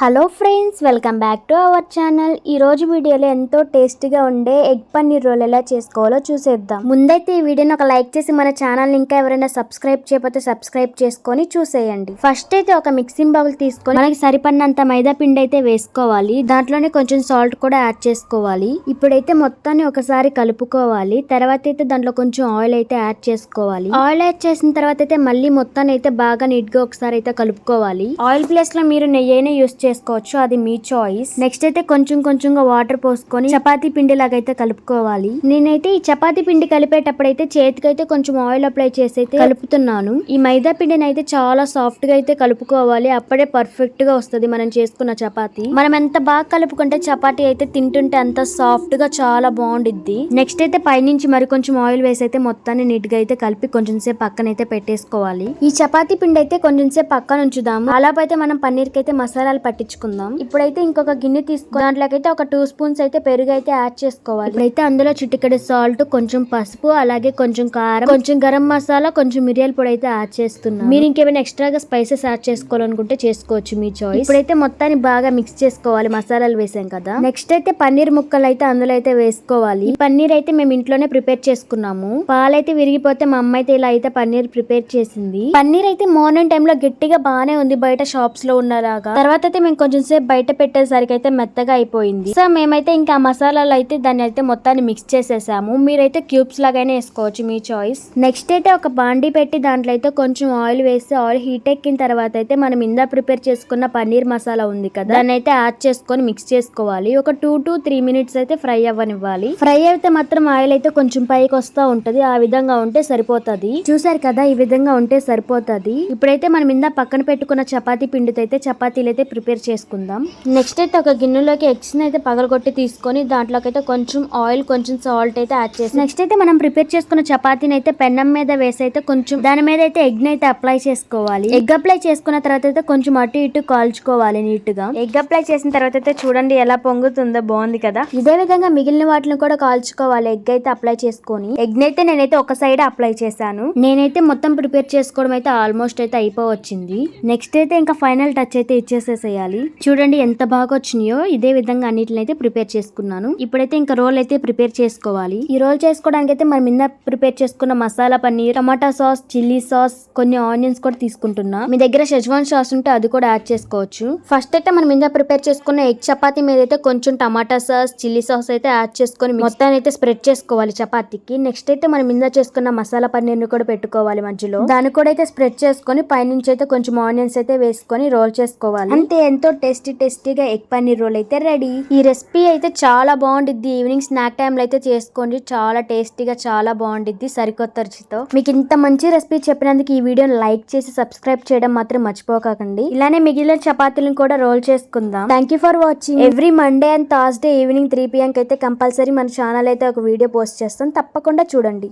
Hello friends welcome back to our channel. ఈ రోజు వీడియోలో ఎంతో టేస్టీగా ఉండే ఎగ్ పన్నీర్ రోల్ ఎలా చేసుకోవాలో చూసేద్దాం. ముందైతే ఈ వీడియోని ఒక లైక్ చేసి మన ఛానల్ ఇంకా ఎవరైనా సబ్స్క్రైబ్ చేయకపోతే సబ్స్క్రైబ్ చేసుకొని చూసేయండి. ఫస్ట్ అయితే ఒక మిక్సింగ్ బౌల్ తీసుకొని మనకి సరిపడినంత మైదా పిండి అయితే వేసుకోవాలి. దాంట్లోనే కొంచెం సాల్ట్ కూడా యాడ్ చేసుకోవాలి. ఇప్పుడైతే మొత్తాన్ని ఒకసారి కలుపుకోవాలి. తర్వాత అయితే దాంట్లో కొంచెం ఆయిల్ అయితే యాడ్ చేసుకోవాలి. ఆయిల్ యాడ్ చేసిన తర్వాత అయితే మళ్ళీ మొత్తాన్ని అయితే బాగా నీట్గా ఒకసారి అయితే కలుపుకోవాలి. ఆయిల్ ప్లేస్లో మీరు నెయ్యి అయినా యూస్ చేసుకోవచ్చు అది మీ చాయిస్ నెక్స్ట్ అయితే కొంచెం కొంచెంగా వాటర్ పోసుకొని చపాతీ పిండి లాగా అయితే కలుపుకోవాలి. నేనైతే ఈ చపాతీ పిండి కలిపేటప్పుడు అయితే చేతికైతే కొంచెం ఆయిల్ అప్లై చేసి అయితే కలుపుతున్నాను. ఈ మైదా పిండిని అయితే చాలా సాఫ్ట్గా అయితే కలుపుకోవాలి. అప్పుడే పర్ఫెక్ట్గా వస్తుంది మనం చేసుకున్న చపాతీ. మనం ఎంత బాగా కలుపుకుంటే చపాతీ అయితే తింటుంటే అంత సాఫ్ట్గా చాలా బాగుండిద్ది. నెక్స్ట్ అయితే పైనుంచి మరి కొంచెం ఆయిల్ వేసి అయితే మొత్తాన్ని నీట్గా అయితే కలిపి కొంచెం సేపు పక్కన అయితే పెట్టేసుకోవాలి. ఈ చపాతీ పిండి అయితే కొంచెం సేపు పక్కన ఉంచుదాము అలాపైతే మనం పన్నీర్కి అయితే మసాలాలు పట్టించుకుందాం. ఇప్పుడైతే ఇంకొక గిన్నె తీసుకో దాంట్లోకైతే ఒక టూ స్పూన్స్ అయితే పెరుగు అయితే యాడ్ చేసుకోవాలి. ఇప్పుడైతే అందులో చిటికెడు సాల్ట్ కొంచెం పసుపు అలాగే కొంచెం కారం కొంచెం గరం మసాలా కొంచెం మిరియాల పొడి అయితే యాడ్ చేస్తున్నాం మీరు ఇంకేమైనా ఎక్స్ట్రాగా స్పైసెస్ యాడ్ చేసుకోవాలనుకుంటే చేసుకోవచ్చు మీ చాయిస్. ఇప్పుడైతే మొత్తాన్ని బాగా మిక్స్ చేసుకోవాలి మసాలాలు వేసాం కదా. నెక్స్ట్ అయితే పన్నీర్ ముక్కలు అయితే అందులో అయితే వేసుకోవాలి. ఈ పన్నీర్ అయితే మేము ఇంట్లోనే ప్రిపేర్ చేసుకున్నాము. పాలైతే విరిగిపోతే మా అమ్మ అయితే ఇలా అయితే పన్నీర్ ప్రిపేర్ చేసింది. పన్నీర్ అయితే మార్నింగ్ టైంలో గట్టిగా బాగానే ఉంది బయట షాప్స్లో ఉన్నలాగా. తర్వాత అయితే మేము కొంచెం సేపు బయట పెట్టేసరికి అయితే మెత్తగా అయిపోయింది. సో మేమైతే ఇంకా మసాలాలు అయితే దాన్ని అయితే మొత్తాన్ని మిక్స్ చేసేసాము. మీరైతే క్యూబ్స్ లాగైనా వేసుకోవచ్చు మీ చాయిస్ నెక్స్ట్ అయితే ఒక బాండీ పెట్టి దాంట్లో అయితే కొంచెం ఆయిల్ వేసి ఆయిల్ హీట్ ఎక్కిన తర్వాత అయితే మనం ఇందా ప్రిపేర్ చేసుకున్న పన్నీర్ మసాలా ఉంది కదా. దాన్ని అయితే యాడ్ చేసుకొని మిక్స్ చేసుకోవాలి. ఒక టూ టు త్రీ మినిట్స్ అయితే ఫ్రై అవ్వనివ్వాలి. ఫ్రై అయితే మాత్రం ఆయిల్ అయితే కొంచెం పైకి వస్తూ ఉంటది. ఆ విధంగా ఉంటే సరిపోతది. చూసారు కదా ఈ విధంగా ఉంటే సరిపోతది. ఇప్పుడైతే మనం ఇందా పక్కన పెట్టుకున్న చపాతీ పిండితో అయితే చపాతీలు అయితే ప్రిపేర్ చేసుకుందాం. నెక్స్ట్ అయితే ఒక గిన్నెలోకి ఎగ్స్ అయితే పగలగొట్టి తీసుకొని దాంట్లోకి అయితే కొంచెం ఆయిల్ కొంచెం సాల్ట్ అయితే యాడ్ చేసి నెక్స్ట్ అయితే మనం ప్రిపేర్ చేసుకున్న చపాతీని అయితే పెన్నం మీద వేసి అయితే కొంచెం దాని మీద అయితే ఎగ్ అయితే అప్లై చేసుకోవాలి. ఎగ్ అప్లై చేసుకున్న తర్వాత అయితే కొంచెం అటు ఇటు కాల్చుకోవాలి నీట్గా ఎగ్ అప్లై చేసిన తర్వాత అయితే చూడండి ఎలా పొంగుతుందో బాగుంది కదా. ఇదే విధంగా మిగిలిన వాటిని కూడా కాల్చుకోవాలి ఎగ్ అయితే అప్లై చేసుకొని. ఎగ్ అయితే నేనైతే ఒక సైడ్ అప్లై చేశాను. నేనైతే మొత్తం ప్రిపేర్ చేసుకోవడం అయితే ఆల్మోస్ట్ అయితే అయిపోవచ్చింది. నెక్స్ట్ అయితే ఇంకా ఫైనల్ టచ్ అయితే ఇచ్చేసేసేయాలి. చూడండి ఎంత బాగా వచ్చినాయో. ఇదే విధంగా అన్నిటిని అయితే ప్రిపేర్ చేసుకున్నాను. ఇప్పుడైతే ఇంకా రోల్ అయితే ప్రిపేర్ చేసుకోవాలి. ఈ రోల్ చేసుకోవడానికి అయితే మనం మింద ప్రిపేర్ చేసుకున్న masala paneer tomato sauce chilli sauce కొన్ని ఆనియన్స్ కూడా తీసుకుంటున్నా. మీ దగ్గర షెజ్వాన్ సాస్ ఉంటే అది కూడా యాడ్ చేసుకోవచ్చు. ఫస్ట్ అయితే మనం మింద ప్రిపేర్ చేసుకున్న ఎగ్ చపాతీ మీద అయితే కొంచెం టమాటా సాస్ చిల్లీ సాస్ అయితే యాడ్ చేసుకొని మొత్తాన్ని అయితే స్ప్రెడ్ చేసుకోవాలి చపాతీకి. నెక్స్ట్ అయితే మనం మింద చేసుకున్న మసాలా పన్నీర్ని కూడా పెట్టుకోవాలి మధ్యలో. దాన్ని కూడా అయితే స్ప్రెడ్ చేసుకొని పైనుంచి అయితే కొంచెం ఆనియన్స్ అయితే వేసుకొని రోల్ చేసుకోవాలి. అంతే ఎంతో టేస్టీ టేస్టీగా ఎగ్ పన్నీర్ రోల్ అయితే రెడీ. ఈ రెసిపీ అయితే చాలా బాగుండిద్ది. ఈవినింగ్ స్నాక్ టైంలో అయితే చేసుకోండి. చాలా టేస్టీగా చాలా బాగుండిద్ది. సరికొత్త రుచితో. మీకు ఇంత మంచి రెసిపీ చెప్పినందుకు ఈ వీడియోని లైక్ చేసి సబ్స్క్రైబ్ చేయడం మాత్రం మర్చిపోకండి. ఇలానే మిగిలిన చపాతీలను కూడా రోల్ చేసుకుందాం. Thank you for watching. Every Monday and Thursday evening three PM అయితే కంపల్సరీ మన ఛానల్ అయితే ఒక వీడియో పోస్ట్ చేస్తాం. తప్పకుండా చూడండి.